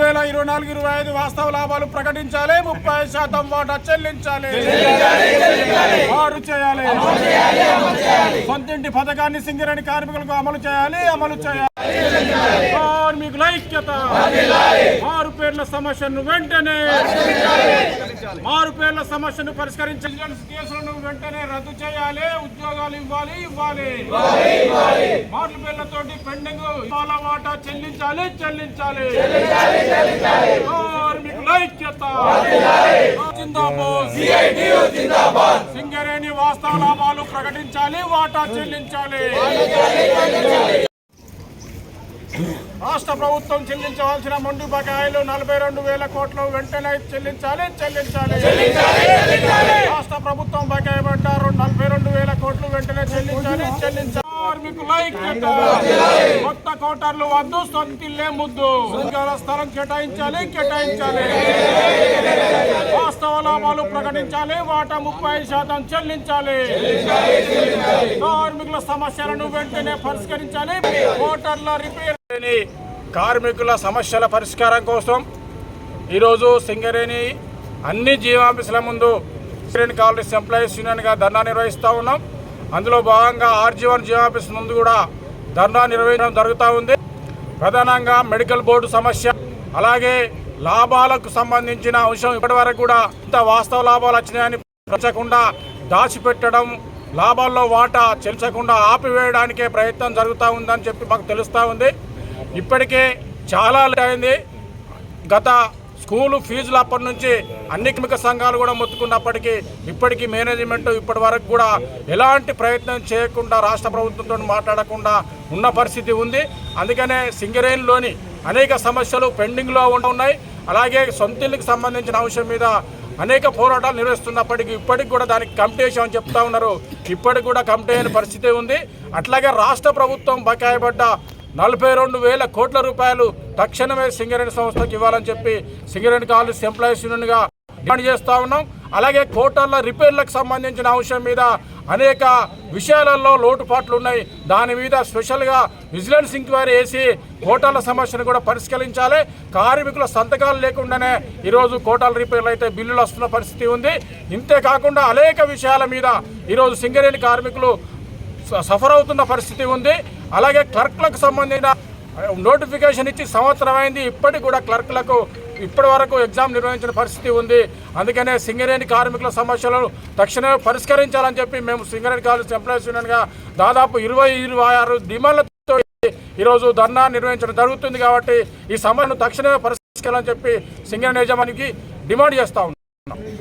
వేల ఇరవై నాలుగు ఇరవై ఐదు వాస్తవ లాభాలు ప్రకటించాలి. ముప్పై శాతం వాటా చెల్లించాలి. వారు చేయాలి. సొంతింటి పథకాన్ని సింగరేణి కార్మికులకు అమలు చేయాలి అమలు చేయాలి. కార్మికుల ఐక్యత మారు పేర్ల సమస్యను వెంటనే సమస్యను పరిష్కరించే కేసులను వెంటనే రద్దు చేయాలి ఉద్యోగాలు ఇవ్వాలి ఇవ్వాలి. మార్లు పేర్లతోటి పెండింగ్ ఇవాళ వాటా చెల్లించాలి చెల్లించాలి. కార్మికుల ఐక్యత సింగరేణి వాస్తవ లాభాలు ప్రకటించాలి వాటా చెల్లించాలి. రాష్ట్ర ప్రభుత్వం చెల్లించవలసిన మొండి బకాయిలు నలభై రెండు వేల కోట్లు వెంటనే చెల్లించాలి చెల్లించాలి. రాష్ట్ర ప్రభుత్వం బకాయి పడ్డారు నలభై రెండు వేల కోట్లు వెంటనే చెల్లించాలి చెల్లించాలి. కార్మికుల ఐక్యత కొత్త కోటర్లు వద్దు సొంతిల్లే ముద్దు. ఉద్యోగాల స్థలం కేటాయించాలి కేటాయించాలి. వాస్తవ లాభాలు ప్రకటించాలి వాటా ముప్పై శాతం చెల్లించాలి. కార్మికుల సమస్యలను వెంటనే పరిష్కరించాలి ఓటర్ల రిపేర్ లేని కార్మికుల సమస్యల పరిష్కారం కోసం. ఈరోజు సింగరేణి అన్ని జీవాఫీసుల ముందు కాలనీస్ ఎంప్లాయీస్ యూనియన్గా ధర్నా నిర్వహిస్తూ ఉన్నాం. అందులో భాగంగా ఆర్జీవన్ జీవాఫీస్ ముందు కూడా ధర్నా నిర్వహించడం జరుగుతూ ఉంది. ప్రధానంగా మెడికల్ బోర్డు సమస్య అలాగే లాభాలకు సంబంధించిన అంశం ఇప్పటివరకు కూడా ఇంత వాస్తవ లాభాలు వచ్చినాయని పెంచకుండా దాచిపెట్టడం లాభాల్లో వాటా చెల్చకుండా ఆపివేయడానికే ప్రయత్నం జరుగుతూ ఉందని చెప్పి మాకు తెలుస్తూ ఉంది. ఇప్పటికే చాలా లేట్ అయింది. గత స్కూలు ఫీజులు అప్పటి నుంచి అన్ని సంఘాలు కూడా మొత్తుకున్నప్పటికీ ఇప్పటికీ మేనేజ్మెంట్ ఇప్పటి వరకు కూడా ఎలాంటి ప్రయత్నం చేయకుండా రాష్ట్ర ప్రభుత్వంతో మాట్లాడకుండా ఉన్న పరిస్థితి ఉంది. అందుకనే సింగరేణిలోని అనేక సమస్యలు పెండింగ్లో ఉన్నాయి. అలాగే సొంతిల్లుకి సంబంధించిన అంశం మీద అనేక పోరాటాలు నిర్వహిస్తున్నప్పటికీ ఇప్పటికి కూడా దానికి కమిటీ అని చెప్తా ఉన్నారు. ఇప్పటికి కూడా కమిటీ అయిన పరిస్థితి ఉంది. అట్లాగే రాష్ట్ర ప్రభుత్వం బకాయి పడ్డ నలభై రెండు వేల కోట్ల రూపాయలు తక్షణమే సింగరేణి సంస్థకు ఇవ్వాలని చెప్పి సింగరేణి కాలేజ్ ఎంప్లాయీస్ యూనియన్గా డిమాండ్ చేస్తూ ఉన్నాం. అలాగే కోటర్ల రిపేర్లకు సంబంధించిన అంశం మీద అనేక విషయాలలో లోటుపాట్లు ఉన్నాయి. దాని మీద స్పెషల్గా విజిలెన్స్ ఎంక్వైరీ వేసి కోటాల సమస్యను కూడా పరిష్కరించాలి. కార్మికుల సంతకాలు లేకుండానే ఈరోజు కోటాల రిపేర్లు అయితే బిల్లులు వస్తున్న పరిస్థితి ఉంది. ఇంతే కాకుండా అనేక విషయాల మీద ఈరోజు సింగరేణి కార్మికులు సఫర్ అవుతున్న పరిస్థితి ఉంది. అలాగే క్లర్క్లకు సంబంధించిన నోటిఫికేషన్ ఇచ్చి సంవత్సరం అయింది. ఇప్పటికి కూడా క్లర్క్లకు ఇప్పటి వరకు ఎగ్జామ్ నిర్వహించిన పరిస్థితి ఉంది. అందుకనే సింగరేణి కార్మికుల సమస్యలను తక్షణమే పరిష్కరించాలని చెప్పి మేము సింగరేణి కాలేజ్ ఎంప్లాయీస్ యూనియన్గా దాదాపు ఇరవై ఇరవై ఆరు డిమాండ్లతో ఈరోజు ధర్నా నిర్వహించడం జరుగుతుంది కాబట్టి ఈ సమస్యను తక్షణమే పరిష్కరించాలని చెప్పి సింగరేణి యజమానికి డిమాండ్ చేస్తా ఉన్నాం.